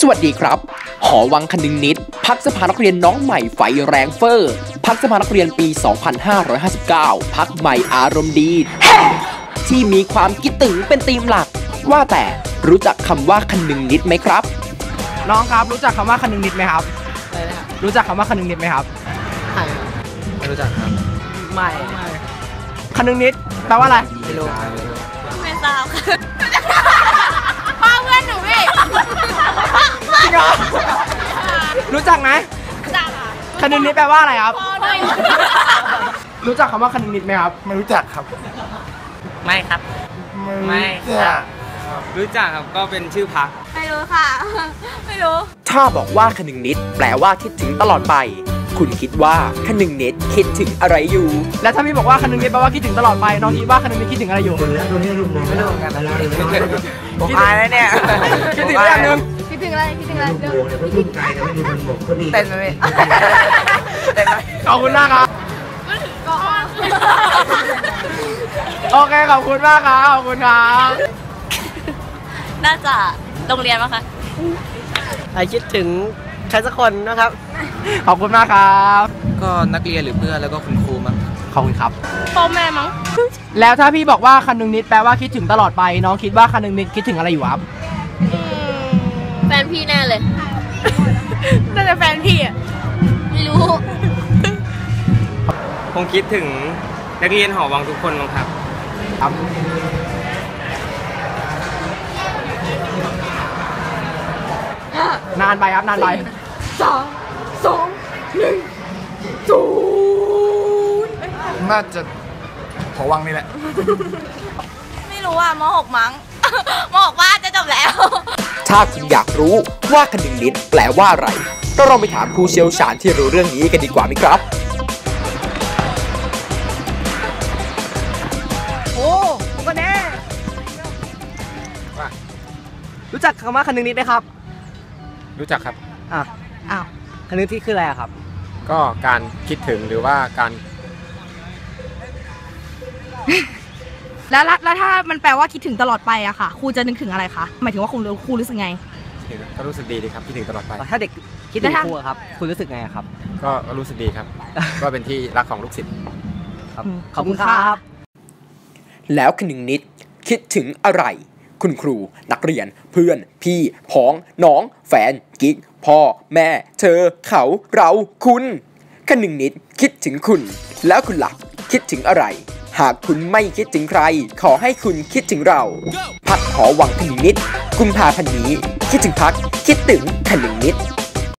สวัสดีครับ หอวังคนึงนิด พักสภานักเรียนน้องใหม่ไฟแรงเฟอร์ พักสภานักเรียนปี 2559 พักใหม่อารมณ์ดี ที่มีความคิดถึงเป็นธีมหลัก ว่าแต่รู้จักคำว่าคนึงนิดไหมครับ น้องครับรู้จักคำว่าคนึงนิดไหมครับอะไรนะครับรู้จักคำว่าคนึงนิดไหมครับใครไม่รู้จักครับ ไม่คนึงนิดแปลว่าอะไร ไม่รู้ไม่ทราบค่ะ คนึงนิดแปลว่าอะไรครับพ่อหน่อยรู้จักคำว่าคนึงนิดไหมครับ ไม่รู้จักครับ ไม่ครับ ไม่รู้จักรู้จักครับก็เป็นชื่อพัก ไม่รู้ค่ะ ไม่รู้ ถ้าบอกว่าคนึงนิด แปลว่าคิดถึงตลอดไป คุณคิดว่าคนึงนิดคิดถึงอะไรอยู่ และถ้าพี่บอกว่าคนึงนิดแปลว่าคิดถึงตลอดไป น้องคิดว่าคนึงนิดคิดถึงอะไรอยู่ไม่รู้เหมือนกันผมอายแล้วเนี่ย คิดถึงเรื่องหนึง คิดถึงอะไรคิดถึงอะไรเดี๋ยวเต้นไหมพี่เต้นไหมขอบคุณมากครับก่อนโอเคขอบคุณมากครับขอบคุณครับน่าจะโรงเรียนมั้งคะไอคิดถึงใครสักคนนะครับ ขอบคุณมากครับ ก็นักเรียนหรือเพื่อนแล้วก็คุณครูมั้งขอบคุณครับพ่อแม่มั้งแล้วถ้าพี่บอกว่าคนึงนิดแปลว่าคิดถึงตลอดไป น้องคิดว่าคนึงนิดคิดถึงอะไรอยู่ครับ แฟนพี่แน่เลย น่าจะแฟนพี่อะ ไม่รู้ผมคิดถึงนักเรียนหอวังทุกคนมั้งครับ ครับ นานไปครับ นานไปน่าจะหอวังนี่แหละ ไม่รู้อะมหกมั้ง ถ้าคุณอยากรู้ว่าคนึงนิดแปลว่าอะไรเราลองไปถามผู้เชี่ยวชาญที่รู้เรื่องนี้กันดีกว่าไหมครับ โอ้ผมก็แน่รู้จักคำว่าคนึงนิดไหมครับ รู้จักครับ อะอ้าวคนึงที่คืออะไรอะครับ ก็การคิดถึงหรือว่าการ แล้วแล้วแล้วถ้ามันแปลว่าคิดถึงตลอดไปอะค่ะ ครูจะนึกถึงอะไรคะหมายถึงว่าครูครูรู้สึกไง ก็รู้สึกดีดีครับคิดถึงตลอดไป ถ้าเด็กคิดถึงครูอะครับ คุณรู้สึกไงอะครับ ก็รู้สึกดีครับ ก็เป็นที่รักของลูกศิษย์ครับอืมขอบคุณครับ แล้วคนึงนิดคิดถึงอะไร คุณครู นักเรียน เพื่อน พี่พ้องน้อง แฟน กิ๊ก พ่อ แม่ เธอ เขา เรา คุณคนึงนิดคิดถึงคุณ แล้วคุณหลักคิดถึงอะไร หากคุณไม่คิดถึงใคร ขอให้คุณคิดถึงเรา พักหอวังคนึงนิด กุมภาพันธ์นี้ คิดถึงพัก คิดถึงคนึงนิด